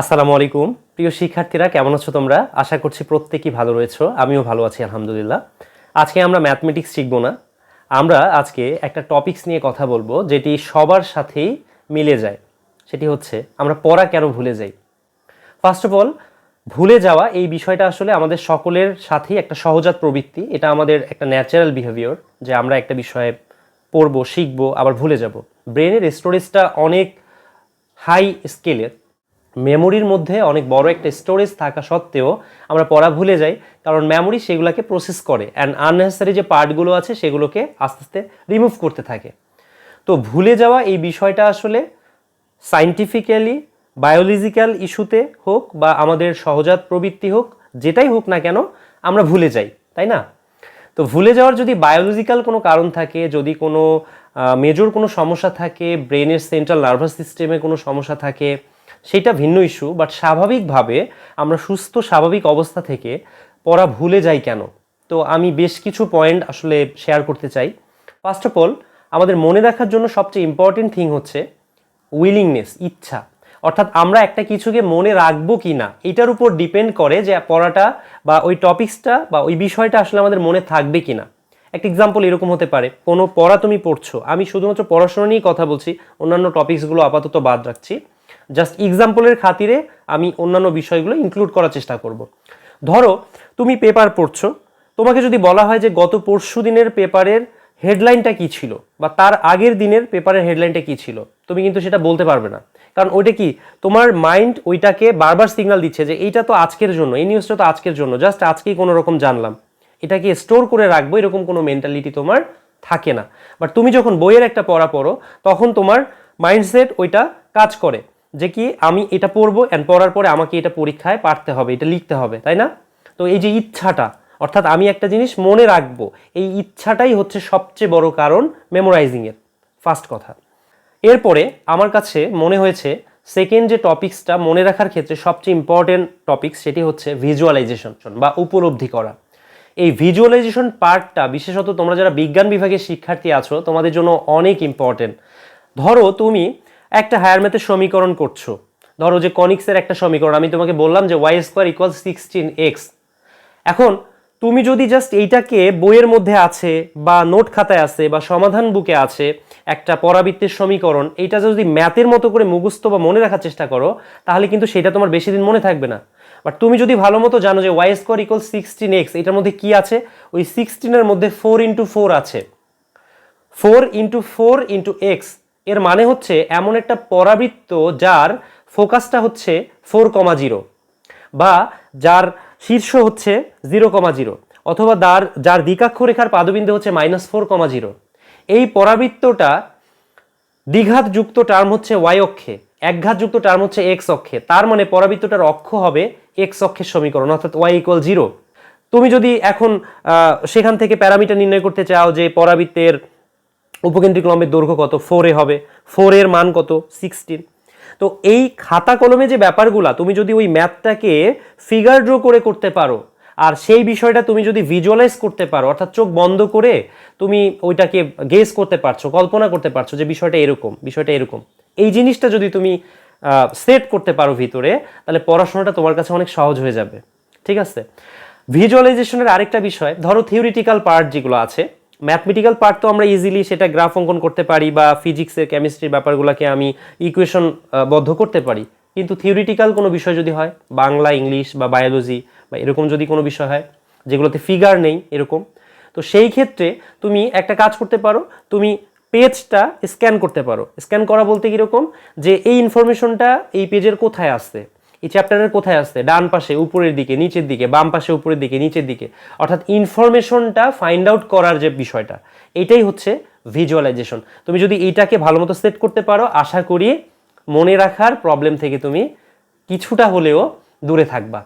আসসালামু আলাইকুম। প্রিয় শিক্ষার্থীরা, কেমন আছো তোমরা? আশা করছি প্রত্যেকেই ভালো রয়েছো। আমিও ভালো আছি, আলহামদুলিল্লাহ। আজকে আমরা ম্যাথমেটিক্স শিখব না। আমরা আজকে একটা টপিকস নিয়ে কথা বলব, যেটি সবার সাথেই মিলে যায়। সেটি হচ্ছে, আমরা পড়া কেন ভুলে যাই? ফার্স্ট অফ অল ভুলে যাওয়া এই বিষয়টা আসলে আমাদের সকলের সাথেই একটা সহজাত প্রবৃত্তি। এটা আমাদের একটা ন্যাচারাল বিহেভিয়ার যে আমরা একটা বিষয়ে পড়ব, শিখব, আবার ভুলে যাব। ব্রেনের স্টোরেজটা অনেক হাই স্কেলের মেমোরির মধ্যে অনেক বড় একটা স্টোরেজ থাকা সত্ত্বেও আমরা পড়া ভুলে যাই, কারণ মেমোরি সেগুলোকে প্রসেস করে অ্যান্ড আননেসেসারি যে পার্টগুলো আছে সেগুলোকে আস্তে আস্তে রিমুভ করতে থাকে। তো ভুলে যাওয়া এই বিষয়টা আসলে সাইন্টিফিক্যালি বায়োলজিক্যাল ইস্যুতে হোক বা আমাদের সহজাত প্রবৃত্তি হোক, যেটাই হোক না কেন, আমরা ভুলে যাই, তাই না? তো ভুলে যাওয়ার যদি বায়োলজিক্যাল কোনো কারণ থাকে, যদি কোনো মেজর কোনো সমস্যা থাকে ব্রেনের সেন্ট্রাল নার্ভাস সিস্টেমে কোনো সমস্যা থাকে সেটা ভিন্ন ইস্যু বাট স্বাভাবিকভাবে আমরা সুস্থ, স্বাভাবিক অবস্থা থেকে পড়া ভুলে যাই কেন? তো আমি বেশ কিছু পয়েন্ট আসলে শেয়ার করতে চাই। ফার্স্ট অফ অল আমাদের মনে রাখার জন্য সবচেয়ে ইম্পর্টেন্ট থিং হচ্ছে উইলিংনেস ইচ্ছা। অর্থাৎ আমরা একটা কিছুকে মনে রাখব কি না এটার উপর ডিপেন্ড করে যে পড়াটা বা ওই টপিক্সটা বা ওই বিষয়টা আসলে আমাদের মনে থাকবে কি না একটা এক্সাম্পল এরকম হতে পারে, কোনো পড়া তুমি পড়ছো, আমি শুধুমাত্র পড়াশোনা নিয়েই কথা বলছি, অন্যান্য টপিক্সগুলো আপাতত বাদ রাখছি। জাস্ট এক্সাম্পলের খাতিরে আমি অন্যান্য বিষয়গুলো ইনক্লুড করার চেষ্টা করব। ধরো, তুমি পেপার পড়ছো, তোমাকে যদি বলা হয় যে গত পরশু দিনের পেপারের হেডলাইনটা কি ছিল বা তার আগের দিনের পেপারের হেডলাইনটা কি ছিল, তুমি কিন্তু সেটা বলতে পারবে না। কারণ ওইটা কি, তোমার মাইন্ড ওইটাকে বারবার সিগন্যাল দিচ্ছে যে এইটা তো আজকের জন্য, এই নিউজটা তো আজকের জন্য জাস্ট আজকেই কোনো রকম জানলাম। এটাকে স্টোর করে রাখব, এরকম কোনো মেন্টালিটি তোমার থাকে না। বাট তুমি যখন বইয়ের একটা পড়া পড়ো, তখন তোমার মাইন্ডসেট ওইটা কাজ করে। যে কি আমি এটা পড়ব অ্যান্ড পড়ার পরে আমাকে এটা পরীক্ষায় পারতে হবে, এটা লিখতে হবে, তাই না? তো এই যে ইচ্ছাটা, অর্থাৎ আমি একটা জিনিস মনে রাখব, এই ইচ্ছাটাই হচ্ছে সবচেয়ে বড় কারণ মেমোরাইজিংয়ের ফার্স্ট কথা। এরপরে আমার কাছে মনে হয়েছে সেকেন্ড যে টপিক্সটা মনে রাখার ক্ষেত্রে সবচেয়ে ইম্পর্টেন্ট টপিক্স সেটি হচ্ছে ভিজুয়ালাইজেশন বা উপলব্ধি করা। এই ভিজুয়ালাইজেশন পার্টটা বিশেষত তোমরা যারা বিজ্ঞান বিভাগের শিক্ষার্থী আছো, তোমাদের জন্য অনেক ইম্পর্টেন্ট ধরো তুমি একটা হায়ার ম্যাথের সমীকরণ করছ। ধরো যে কনিক্সের একটা সমীকরণ, আমি তোমাকে বললাম যে Y square equal sixteen X এখন তুমি যদি জাস্ট এইটাকে বইয়ের মধ্যে আছে বা নোট খাতায় আছে বা সমাধান বুকে আছে একটা পরাবৃত্তের সমীকরণ, এইটা যদি ম্যাথের মতো করে মুখস্থ বা মনে রাখার চেষ্টা করো, তাহলে কিন্তু সেটা তোমার বেশি দিন মনে থাকবে না। বাট তুমি যদি ভালো মতো জানো যে Y square equal sixteen x এটার মধ্যে কী আছে? ওই সিক্সটিনের মধ্যে ফোর ইন্টু ফোর আছে। Four into four into x এর মানে হচ্ছে এমন একটা পরাবৃত্ত যার ফোকাসটা হচ্ছে ফোর কমা জিরো বা যার শীর্ষ হচ্ছে জিরো কমা জিরো অথবা যার যার দ্বিকাক্ষরেখার পাদবিন্দু হচ্ছে মাইনাস ফোর কমা জিরো। এই পরাবৃত্তটা দ্বিঘাত যুক্ত টার্ম হচ্ছে ওয়াই অক্ষে একঘাত যুক্ত টার্ম হচ্ছে এক্স অক্ষে। তার মানে পরাবৃত্তটার অক্ষ হবে এক্স অক্ষের সমীকরণ, অর্থাৎ ওয়াই ইকুয়াল জিরো। তুমি যদি এখন সেখান থেকে প্যারামিটার নির্ণয় করতে চাও যে পরাবৃত্তের উপকেন্দ্রিক লম্বের দৈর্ঘ্য কত? ফোরে হবে। ফোরের মান কত? সিক্সটিন তো এই খাতা কলমে যে ব্যাপারগুলা, তুমি যদি ওই ম্যাথটাকে ফিগার ড্র করে করতে পারো, আর সেই বিষয়টা তুমি যদি ভিজুয়ালাইজ করতে পারো, অর্থাৎ চোখ বন্ধ করে তুমি ওইটাকে গেস করতে পারছ, কল্পনা করতে পারছ যে বিষয়টা এরকম বিষয়টা এরকম। এই জিনিসটা যদি তুমি সেট করতে পারো ভিতরে, তাহলে পড়াশোনাটা তোমার কাছে অনেক সহজ হয়ে যাবে। ঠিক আছে? ভিজুয়ালাইজেশনের আরেকটা বিষয়, ধরো থিওরিটিক্যাল পার্ট যেগুলো আছে ম্যাথমেটিক্যাল পার্ট তো আমরা ইজিলি সেটা গ্রাফ অঙ্কন করতে পারি বা ফিজিক্সের কেমিস্ট্রির ব্যাপারগুলোকে আমি ইকুয়েশন বদ্ধ করতে পারি। কিন্তু থিওরিটিক্যাল কোনো বিষয় যদি হয়, বাংলা, ইংলিশ বা বায়োলজি বা এরকম যদি কোনো বিষয় হয়, যেগুলোতে ফিগার নেই এরকম, তো সেই ক্ষেত্রে তুমি একটা কাজ করতে পারো, তুমি পেজটা স্ক্যান করতে পারো। স্ক্যান করা বলতে কীরকম যে এই ইনফরমেশনটা এই পেজের কোথায় আসছে? এই চ্যাপ্টারের কোথায় আসছে? ডান পাশে, উপরের দিকে, নিচের দিকে, বাম পাশে, উপরের দিকে, নিচের দিকে। অর্থাৎ ইনফরমেশনটা ফাইন্ড আউট করার যে বিষয়টা, এটাই হচ্ছে ভিজুয়ালাইজেশন তুমি যদি এইটাকে ভালো মতো সেট করতে পারো, আশা করি মনে রাখার প্রবলেম থেকে তুমি কিছুটা হলেও দূরে থাকবা।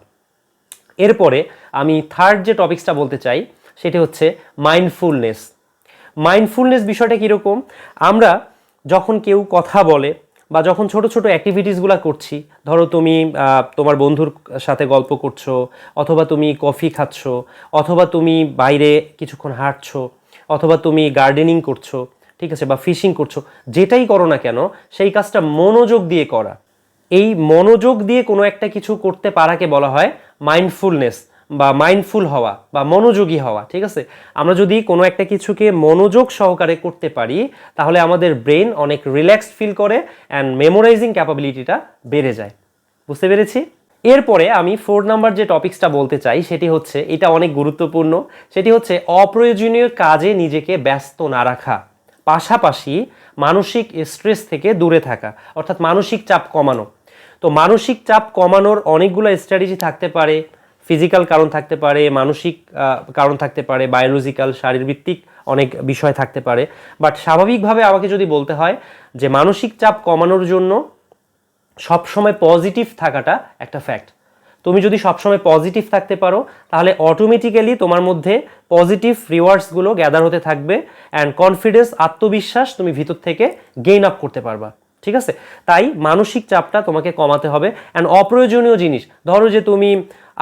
এরপরে আমি থার্ড যে টপিক্সটা বলতে চাই, সেটি হচ্ছে মাইন্ডফুলনেস মাইন্ডফুলনেস বিষয়টা কীরকম? আমরা যখন কেউ কথা বলে বা যখন ছোট ছোট অ্যাক্টিভিটিসগুলো করছি, ধরো তুমি তোমার বন্ধুর সাথে গল্প করছ, অথবা তুমি কফি খাচ্ছ, অথবা তুমি বাইরে কিছুক্ষণ হাঁটছো, অথবা তুমি গার্ডেনিং করছ, ঠিক আছে, বা ফিশিং করছ, যেটাই করো না কেন, সেই কাজটা মনোযোগ দিয়ে করা। এই মনোযোগ দিয়ে কোনো একটা কিছু করতে পারাকে বলা হয় মাইন্ডফুলনেস বা মাইন্ডফুল হওয়া বা মনোযোগী হওয়া, ঠিক আছে? আমরা যদি কোনো একটা কিছুকে মনোযোগ সহকারে করতে পারি, তাহলে আমাদের ব্রেন অনেক রিল্যাক্সড ফিল করে অ্যান্ড মেমোরাইজিং ক্যাপাবিলিটিটা বেড়ে যায়। বুঝতে পেরেছি? এরপরে আমি ফোর নাম্বার যে টপিক্সটা বলতে চাই, সেটি হচ্ছে, এটা অনেক গুরুত্বপূর্ণ, সেটি হচ্ছে অপ্রয়োজনীয় কাজে নিজেকে ব্যস্ত না রাখা, পাশাপাশি মানসিক স্ট্রেস থেকে দূরে থাকা, অর্থাৎ মানসিক চাপ কমানো। তো মানসিক চাপ কমানোর অনেকগুলো স্ট্র্যাটেজি থাকতে পারে ফিজিক্যাল কারণ থাকতে পারে, মানসিক কারণ থাকতে পারে, বায়োলজিক্যাল শারীরভিত্তিক অনেক বিষয় থাকতে পারে। বাট স্বাভাবিকভাবে আমাকে যদি বলতে হয় যে মানসিক চাপ কমানোর জন্য সবসময় পজিটিভ থাকাটা একটা ফ্যাক্ট। তুমি যদি সবসময় পজিটিভ থাকতে পারো, তাহলে অটোমেটিক্যালি তোমার মধ্যে পজিটিভ রিওয়ার্ডসগুলো গ্যাদার হতে থাকবে অ্যান্ড কনফিডেন্স আত্মবিশ্বাস তুমি ভিতর থেকে গেইন আপ করতে পারবা। ঠিক আছে? তাই মানসিক চাপটা তোমাকে কমাতে হবে অ্যান্ড অপ্রয়োজনীয় জিনিস, ধরো যে তুমি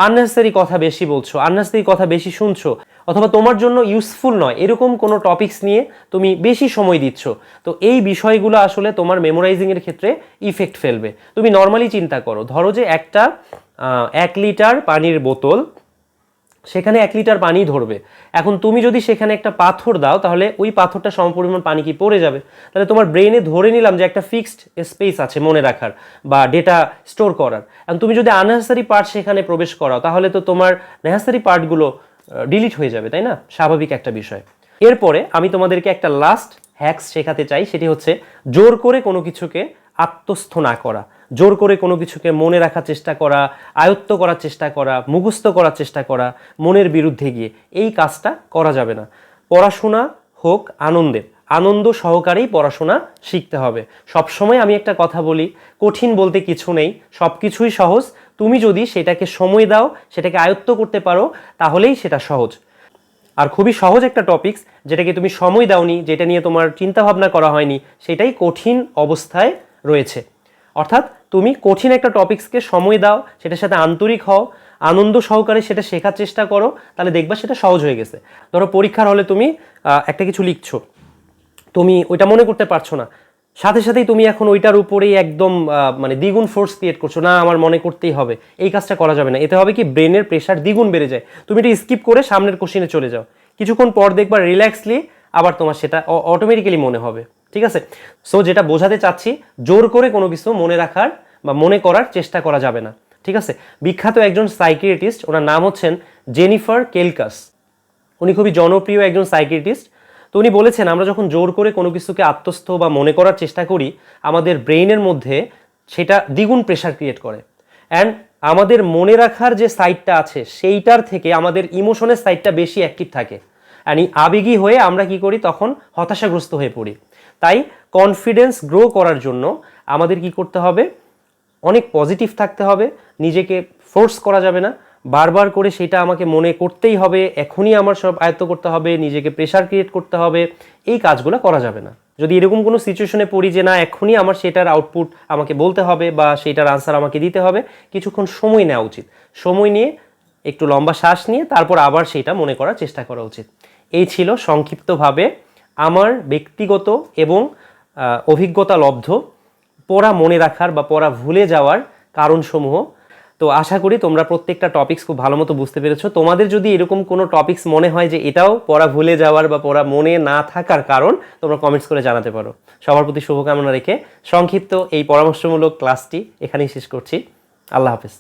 আননেসেসারি কথা বেশি বলছো আননেসেসারি কথা বেশি শুনছো, অথবা তোমার জন্য ইউজফুল নয়, এরকম কোনো টপিকস নিয়ে তুমি বেশি সময় দিচ্ছ, তো এই বিষয়গুলো আসলে তোমার মেমোরাইজিংয়ের ক্ষেত্রে ইফেক্ট ফেলবে। তুমি নর্মালি চিন্তা করো, ধরো যে একটা এক লিটার পানির বোতল সেখানে এক লিটার পানি ধরবে। এখন তুমি যদি সেখানে একটা পাথর দাও, তাহলে ওই পাথরটা সমপরিমাণ পানি কি পড়ে যাবে? তাহলে তোমার ব্রেনে ধরে নিলাম যে একটা ফিক্সড স্পেস আছে মনে রাখার বা ডেটা স্টোর করার। এখন তুমি যদি আননেসারি পার্ট সেখানে প্রবেশ করাও, তাহলে তো তোমার নেহাসারি পার্টগুলো ডিলিট হয়ে যাবে, তাই না? স্বাভাবিক একটা বিষয়। এরপরে আমি তোমাদেরকে একটা লাস্ট হ্যাক্স শেখাতে চাই, সেটি হচ্ছে জোর করে কোনো কিছুকে আত্মস্থ না করা। জোর করে কোনো কিছুকে মনে রাখার চেষ্টা করা, আয়ত্ত করার চেষ্টা করা, মুখস্থ করার চেষ্টা করা মনের বিরুদ্ধে গিয়ে। এই কাজটা করা যাবে না। পড়াশোনা হোক আনন্দের, আনন্দ সহকারেই পড়াশোনা শিখতে হবে। সবসময় আমি একটা কথা বলি, কঠিন বলতে কিছু নেই সব কিছুই সহজ। তুমি যদি সেটাকে সময় দাও, সেটাকে আয়ত্ত করতে পারো, তাহলেই সেটা সহজ। আর খুবই সহজ একটা টপিকস যেটাকে তুমি সময় দাওনি, যেটা নিয়ে তোমার চিন্তাভাবনা করা হয়নি, সেটাই কঠিন অবস্থায় রয়েছে। অর্থাৎ তুমি কঠিন একটা টপিকসকে সময় দাও, সেটার সাথে আন্তরিক হও, আনন্দ সহকারে সেটা শেখার চেষ্টা করো, তাহলে দেখবা সেটা সহজ হয়ে গেছে। ধরো পরীক্ষার হলে তুমি একটা কিছু লিখছো। তুমি ওইটা মনে করতে পারছ না। সাথে সাথেই তুমি এখন ওইটার উপরেই একদম মানে দ্বিগুণ ফোর্স ক্রিয়েট করছ, না, আমার মনে করতেই হবে, এই কাজটা করা যাবে না। এতে হবে কি ব্রেনের প্রেশার দ্বিগুণ বেড়ে যায়। তুমি এটা স্কিপ করে সামনের কোশ্চিনে চলে যাও। কিছুক্ষণ পর দেখবা রিল্যাক্সলি আবার তোমার সেটা অটোমেটিক্যালি মনে হবে। ঠিক আছে? সো যেটা বোঝাতে চাচ্ছি, জোর করে কোনো কিছু মনে রাখার বা মনে করার চেষ্টা করা যাবে না, ঠিক আছে? বিখ্যাত একজন সাইকিয়াট্রিস্ট ওনার নাম হচ্ছেন জেনিফার কেলকাস উনি খুবই জনপ্রিয় একজন সাইকিয়াট্রিস্ট তো উনি বলেছেন, আমরা যখন জোর করে কোনো কিছুকে আত্মস্থ বা মনে করার চেষ্টা করি, আমাদের ব্রেইনের মধ্যে সেটা দ্বিগুণ প্রেশার ক্রিয়েট করে। অ্যান্ড আমাদের মনে রাখার যে সাইডটা আছে, সেইটার থেকে আমাদের ইমোশনের সাইডটা বেশি অ্যাক্টিভ থাকে। অ্যান্ড আবেগী হয়ে আমরা কি করি? তখন হতাশাগ্রস্ত হয়ে পড়ি। তাই কনফিডেন্স গ্রো করার জন্য আমাদের কি করতে হবে? অনেক পজিটিভ থাকতে হবে, নিজেকে ফোর্স করা যাবে না। বারবার করে সেটা আমাকে মনে করতেই হবে, এখনই আমার সব আয়ত্ত করতে হবে, নিজেকে প্রেশার ক্রিয়েট করতে হবে, এই কাজগুলো করা যাবে না। যদি এরকম কোনো সিচুয়েশনে পড়ি যে না, এখনই আমার সেটার আউটপুট আমাকে বলতে হবে বা সেটার আনসার আমাকে দিতে হবে, কিছুক্ষণ সময় নেওয়া উচিত। সময় নিয়ে একটু লম্বা শ্বাস নিয়ে তারপর আবার সেটা মনে করার চেষ্টা করা উচিত। এই ছিল সংক্ষিপ্তভাবে আমার ব্যক্তিগত এবং অভিজ্ঞতা লব্ধ, পড়া মনে রাখার বা পড়া ভুলে যাওয়ার কারণসমূহ। তো আশা করি তোমরা প্রত্যেকটা টপিকস খুব ভালো মতো বুঝতে পেরেছ। তোমাদের যদি এরকম কোনো টপিক্স মনে হয় যে এটাও পড়া ভুলে যাওয়ার বা পড়া মনে না থাকার কারণ, তোমরা কমেন্টস করে জানাতে পারো। সবার প্রতি শুভকামনা রেখে সংক্ষিপ্ত এই পরামর্শমূলক ক্লাসটি এখানেই শেষ করছি। আল্লাহ হাফেজ।